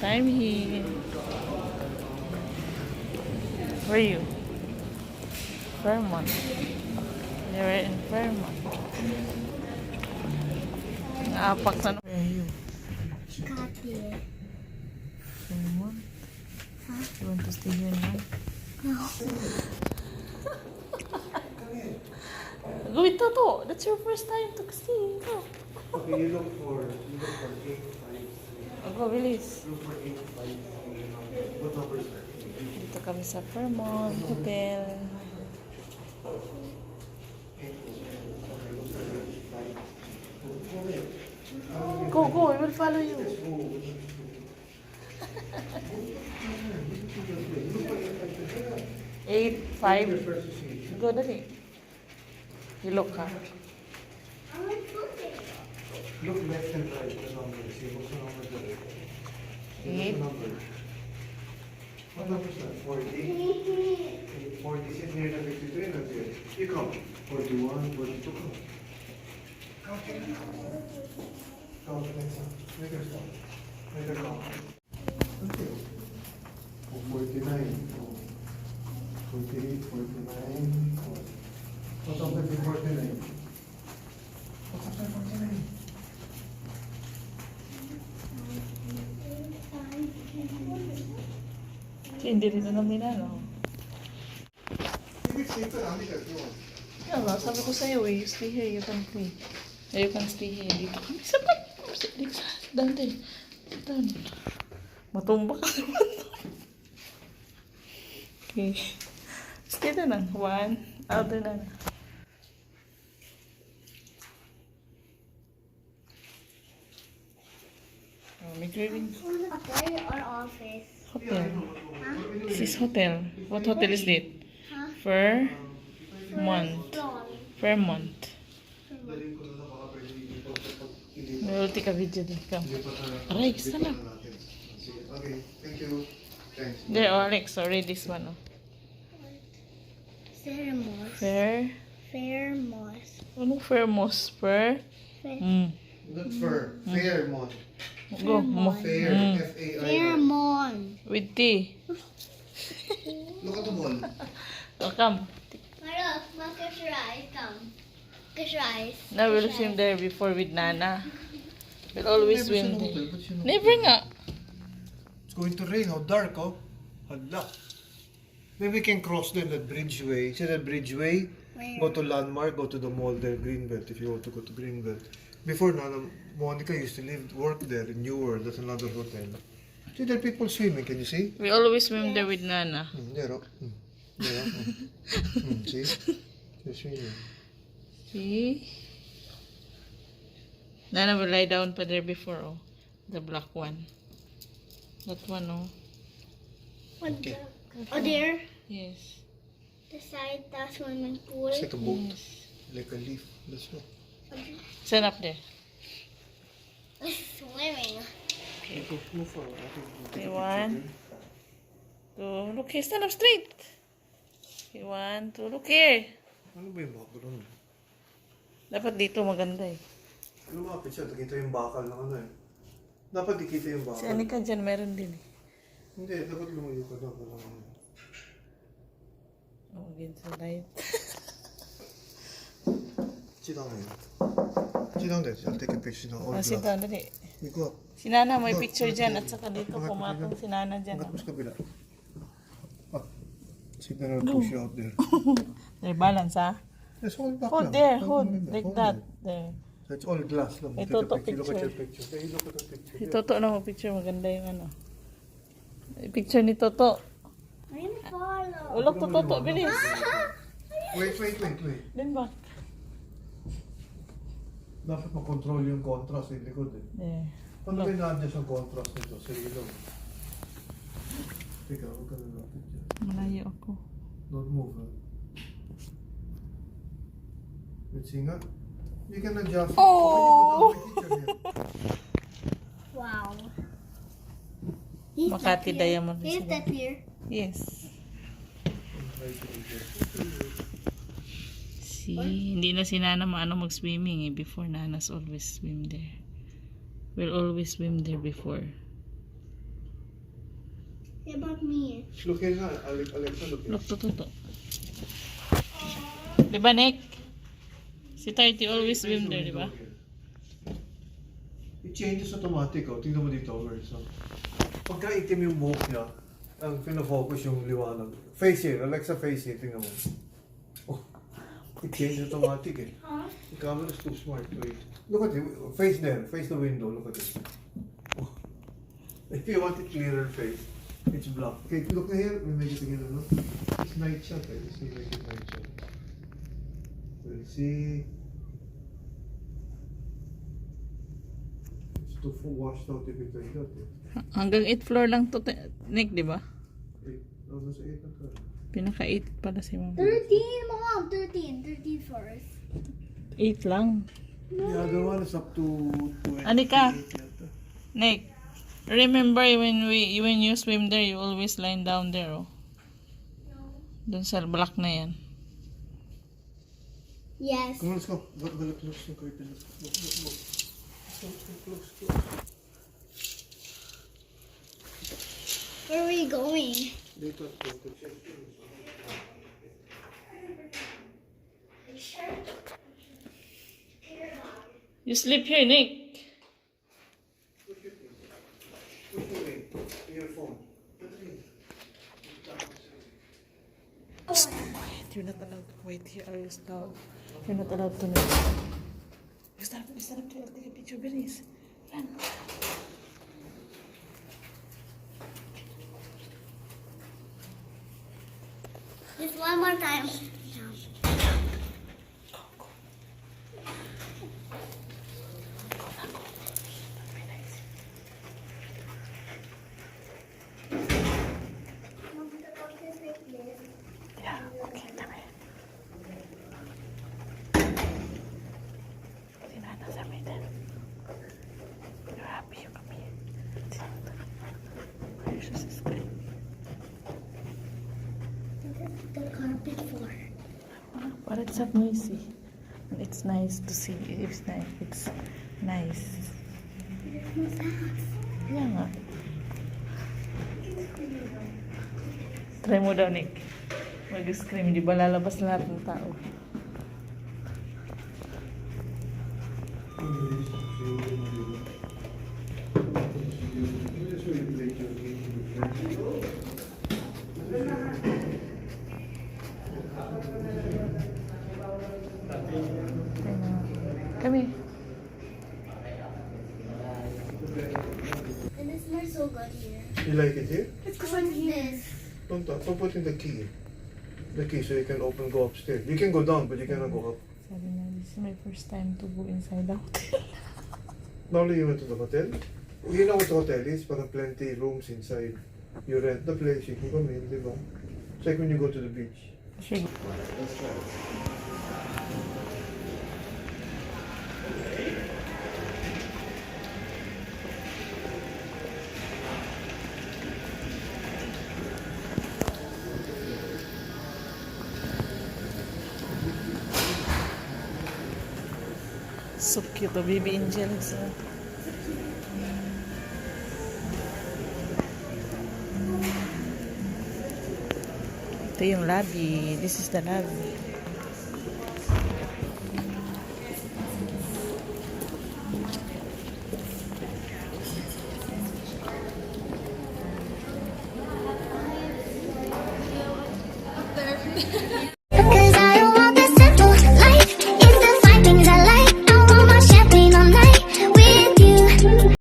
time here. Where are you? Vermont. You're in Vermont. Naapak na. Where are you? Copy. Vermont? You want to stay here now? Go with Toto. That's your first time to stay. Go. Okay, you look for, you look for three. Go, bilis. Dito kami sa Vermont Hotel. Go, go. I will follow you. Eight, five. Go, dali. You look, ha? Look left and right, the numbers. You look the numbers there. Eight. What numbers are 40? 46 near the 53, not there. You count. 41, 42, count. Count it. Count it? next one. Make her stop. Make her count. Okay. 49. 48, 49. What number is 49? Hindi rin lang, hindi ka. Kaya nga, sabi ko sa'yo eh, you stay here, you can play. Eh, you can stay here. Dito. Isa pa. Din. Down. Matumba ka naman. okay. Stay na lang. One. Out na lang. Oh, may grilling. Hotel or office? Hotel. This is hotel. What hotel is it? Huh? Fairmont. Fairmont. Hindi May ulti ka video din. Come. Aray, hindi gusto pa na. natin. Sige, Okay, thank you. Thanks. There, oh, Alex, sorry, this one. Oh. Fairmont. Fair. Fairmont. Anong Fairmos? Fair? Fair- Mm. Not fur, Fairmont. Go. Mo. Fair, Mm. F-A-I-R. Fairmont. With T. Look at the ball. Come. Look, look at your eyes. Come. Look eyes. Now we'll swim there before with Nana. We'll always Never swim there. Never nga. It's going to rain. How dark, oh. Hala. Maybe we can cross then that bridgeway. See that bridgeway? Go to Landmark, go to the mall there, Greenbelt, if you want to go to Greenbelt. Before Nana, Monica used to live, work there in New World. That's another hotel. See, there are people swimming. Can you see? We always swim there with Nana. Mm, there, oh. Mm. There, oh. Mm. See? They're swimming. See? Nana will lie down pa there before, oh. The black one. That one, oh. Okay. Oh, there. Yes. The side, the swimming pool. It's like a boat, Yes. like a leaf. Let's go. Stand up there. Swimming. Okay, move forward. Okay, one. Two. Look here. Stand up straight. Okay, one, two. Look here. Ano ba yung background? Dapat dito maganda eh. Lumapit siya, nakita yung bakal ng ano eh. Dapat ikita yung Si bakal. Anika dyan, meron din eh. Hindi, dapat lumayo ka daw. Walang ano. Oh, against the light. Sit down ngayon. Sit down there. I'll take a picture ng all Oh, sit black. down, dali. Up. Si Nana, may picture dyan at saka dito pumatong si Nana dyan. Angat mo sa kabila. Sit down and push you out there. There, balance ha. Yes, hold back Hold lang. there, Hold. Like Hold that. There. So it's all glass lang. May toto picture. Look at your picture. Hey, look at the picture. Si Toto na mo picture, maganda yung ano. Picture ni Toto. I'm follow. Ulok to Toto, bilis. Wait, wait, wait, wait. Then back. Dapat makontrol yung contrast sa likod eh. There. Paano ba na-adjust ang contrast nito sa ilong? Teka, huwag ka na lapit dyan. Malayo ako. Don't move, ha? Let's see nga. You can adjust. Oh! Wow. Makati. Diamond Reservoir. that here. Yes. Si, hindi na si Nana maano mag-swimming eh. Before, Nana's always swim there. We'll always swim there before. What about me? Look here Alexa, look here. Look, to, to, to. Di ba, Nick? Si Tati always swim there, di ba? It changes automatic, oh. Tingnan mo dito. Oh. Pagka itim yung buhok niya, ang pinafocus yung liwanag. Face here, Alexa face here, tingnan mo. It changes automatic eh. The camera is too smart. Wait. Look at it. Face there. Face the window. Look at it. Oh. If you want it clearer face, it's black. Okay, look here. We make it again. No? It's night shot. Eh. Let's see, make it night shot. We'll see. It's too full washed out if it's like that. Eh. Hanggang 8 floor lang to, Nick, di ba? Eight. Eight na to. Pinaka 8 pala si Mama. 13, Mom, 13. 13 floors. 8 lang. The other one is up to 28 Anika. Nick, remember when we when you swim there, you always line down there, oh. Doon sa block na yan. Yes. Come on, let's go. Go, go, close curtain. Let's go, go, go. Let's go, go, close, close. Where are we going? You sleep here, Nick. Quiet. You're not allowed to wait here. Are you loud? You're not allowed to make. Stand up, stand up. I'll take a picture. Bilis. Run. Just one more time. It's not noisy. And It's nice to see. It's nice. It's nice. Yeah nga. Try mo daw, Nick. Mag-scream. Di ba lalabas lahat ng tao? Try na. Kami. And it here. You like it here? It's because I'm here. Don't touch. Don't put in the key. The key so you can open go upstairs. You can go down, but you cannot go up. Sabi na, this is my first time to go inside the hotel. Normally you went to the hotel. You know what the hotel is? Parang plenty rooms inside. You rent the place, you can come in, di ba? It's like when you go to the beach. Sure. So cute, oh, baby angels. Oh. Ito yung lobby. This is the lobby.